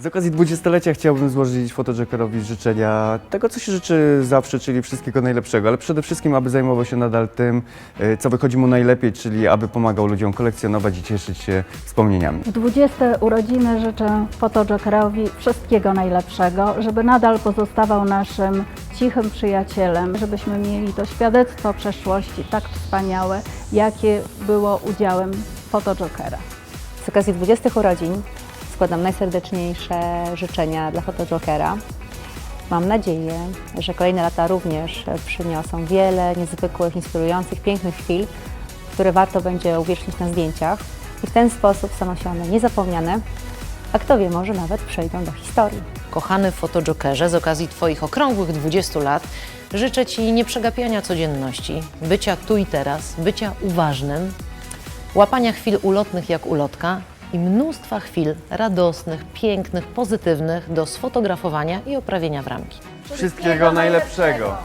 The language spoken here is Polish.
Z okazji 20-lecia chciałbym złożyć fotojokerowi życzenia tego, co się życzy zawsze, czyli wszystkiego najlepszego, ale przede wszystkim, aby zajmował się nadal tym, y, co wychodzi mu najlepiej, czyli aby pomagał ludziom kolekcjonować i cieszyć się wspomnieniami. W 20 urodziny życzę fotojokerowi wszystkiego najlepszego, żeby nadal pozostawał naszym cichym przyjacielem, żebyśmy mieli to świadectwo przeszłości tak wspaniałe, jakie było udziałem fotojokera. Z okazji 20 urodzin składam najserdeczniejsze życzenia dla Fotojokera. Mam nadzieję, że kolejne lata również przyniosą wiele niezwykłych, inspirujących, pięknych chwil, które warto będzie uwiecznić na zdjęciach i w ten sposób staną się one niezapomniane, a kto wie, może nawet przejdą do historii. Kochany fotojokerze, z okazji Twoich okrągłych 20 lat życzę Ci nieprzegapiania codzienności, bycia tu i teraz, bycia uważnym, łapania chwil ulotnych jak ulotka i mnóstwa chwil radosnych, pięknych, pozytywnych do sfotografowania i oprawienia w ramki. Wszystkiego najlepszego!